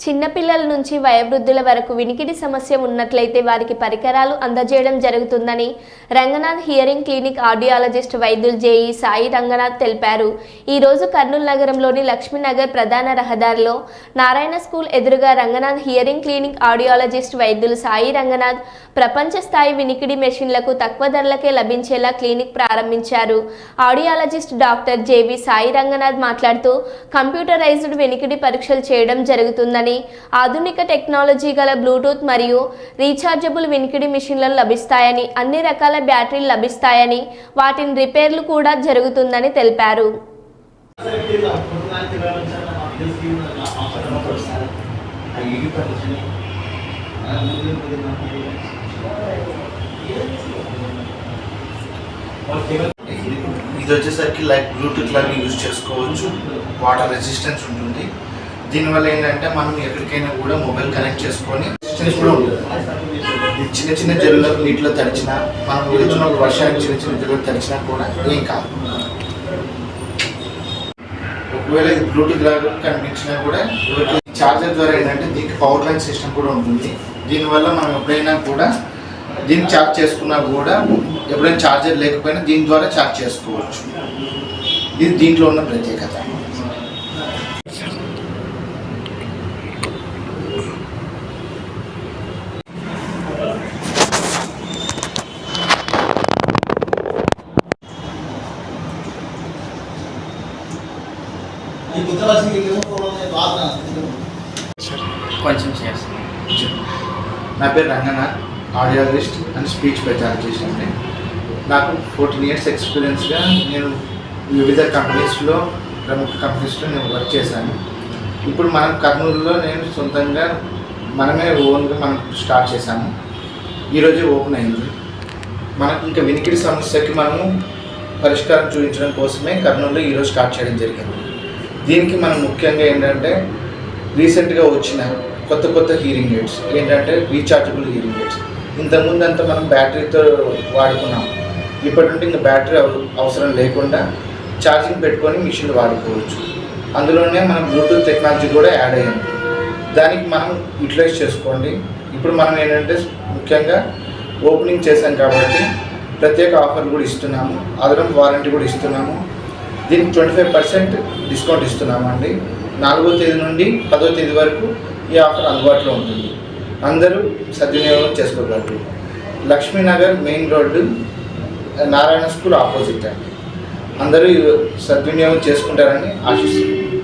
చిన్నపిల్లల నుంచి వయోవృద్ధుల వరకు వినికిడి సమస్య ఉన్నట్లయితే వారికి పరికరాలు అందజేయడం జరుగుతుందని రంగనాథ్ హియరింగ్ క్లినిక్ ఆడియాలజిస్ట్ వైద్యులు జేఈ సాయి రంగనాథ్ తెలిపారు. ఈరోజు కర్నూలు నగరంలోని లక్ష్మీనగర్ ప్రధాన రహదారిలో నారాయణ స్కూల్ ఎదురుగా రంగనాథ్ హియరింగ్ క్లినిక్ ఆడియాలజిస్ట్ వైద్యులు సాయి రంగనాథ్ ప్రపంచ స్థాయి వినికిడి మెషిన్లకు తక్కువ ధరలకే లభించేలా క్లినిక్ ప్రారంభించారు. Audiologist doctor J V Sai Ranganath మాట్లాడుతూ కంప్యూటరైజ్డ్ వినికిడి పరీక్షలు చేయడం జరుగుతుందని ఆధునిక టెక్నాలజీ గల బ్లూటూత్ మరియు రీఛార్జబుల్ వినికిడి మిషన్లను లభిస్తాయని అన్ని రకాల బ్యాటరీలు లభిస్తాయని వాటిని రిపేర్లు కూడా జరుగుతుందని తెలిపారు. ఇది వచ్చేసరికి లైక్ బ్లూటూత్ లాగా యూజ్ చేసుకోవచ్చు. వాటర్ రెసిస్టెన్స్ ఉంటుంది. దీనివల్ల ఏంటంటే మనం ఎక్కడికైనా కూడా మొబైల్ కనెక్ట్ చేసుకొని కూడా ఉంటుంది. చిన్న చిన్న జల్లులకు నీటిలో తడిచినా మనం వెళ్తున్న వర్షానికి చిన్న చిన్న జల్లులు తడిచినా కూడా ఏం కాదు. ఒకవేళ ఇది బ్లూటూత్ లాగా కనిపించినా కూడా చార్జర్ ద్వారా ఏంటంటే దీనికి పవర్ లైన్ సిస్టమ్ కూడా ఉంటుంది. దీనివల్ల మనం ఎప్పుడైనా కూడా దీన్ని ఛార్జ్ చేసుకున్నా కూడా ఎప్పుడైనా ఛార్జర్ లేకపోయినా దీని ద్వారా ఛార్జ్ చేసుకోవచ్చు. ఇది దీంట్లో ఉన్న ప్రత్యేకత. కొంచెం చేస్తాను నా పేరు Ranganath audiologist and speech pathologist అండి. నాకు ఫోర్టీన్ ఇయర్స్ ఎక్స్పీరియన్స్గా నేను వివిధ కంపెనీస్లో ప్రముఖ కంపెనీస్లో నేను వర్క్ చేశాను. ఇప్పుడు మనం కర్నూలులో నేను సొంతంగా మనమే ఓన్గా మనం స్టార్ట్ చేశాము. ఈరోజే ఓపెన్ అయింది. మనకు ఇంకా వినికిడి సమస్యకి మనము పరిష్కారం చూపించడం కోసమే కర్నూలులో ఈరోజు స్టార్ట్ చేయడం జరిగింది. దీనికి మనం ముఖ్యంగా ఏంటంటే రీసెంట్గా వచ్చిన కొత్త కొత్త హీరింగ్ ఎయిడ్స్. ఏంటంటే రీఛార్జబుల్ హీరింగ్ ఎయిడ్స్. ఇంతకుముందు అంతా మనం బ్యాటరీతో వాడుకున్నాం. ఇప్పటి నుండి ఇంకా బ్యాటరీ అవసరం లేకుండా ఛార్జింగ్ పెట్టుకొని మిషన్ వాడుకోవచ్చు. అందులోనే మనం బ్లూటూత్ టెక్నాలజీ కూడా యాడ్ అయ్యింది. దానికి మనం యూటిలైజ్ చేసుకోండి. ఇప్పుడు మనం ఏంటంటే ముఖ్యంగా ఓపెనింగ్ చేశాం కాబట్టి ప్రత్యేక ఆఫర్లు కూడా ఇస్తున్నాము. అదనపు వారంటీ కూడా ఇస్తున్నాము. దీనికి ట్వంటీ ఫైవ్ పర్సెంట్ డిస్కౌంట్ ఇస్తున్నామండి. నాలుగో తేదీ నుండి పదో తేదీ వరకు ఈ ఆఫర్ అందుబాటులో ఉంటుంది. అందరూ సద్వినియోగం చేసుకోగలరు. Lakshminagar main road Narayana school opposite అండి. అందరూ సద్వినియోగం చేసుకుంటారని ఆశిస్తున్నాను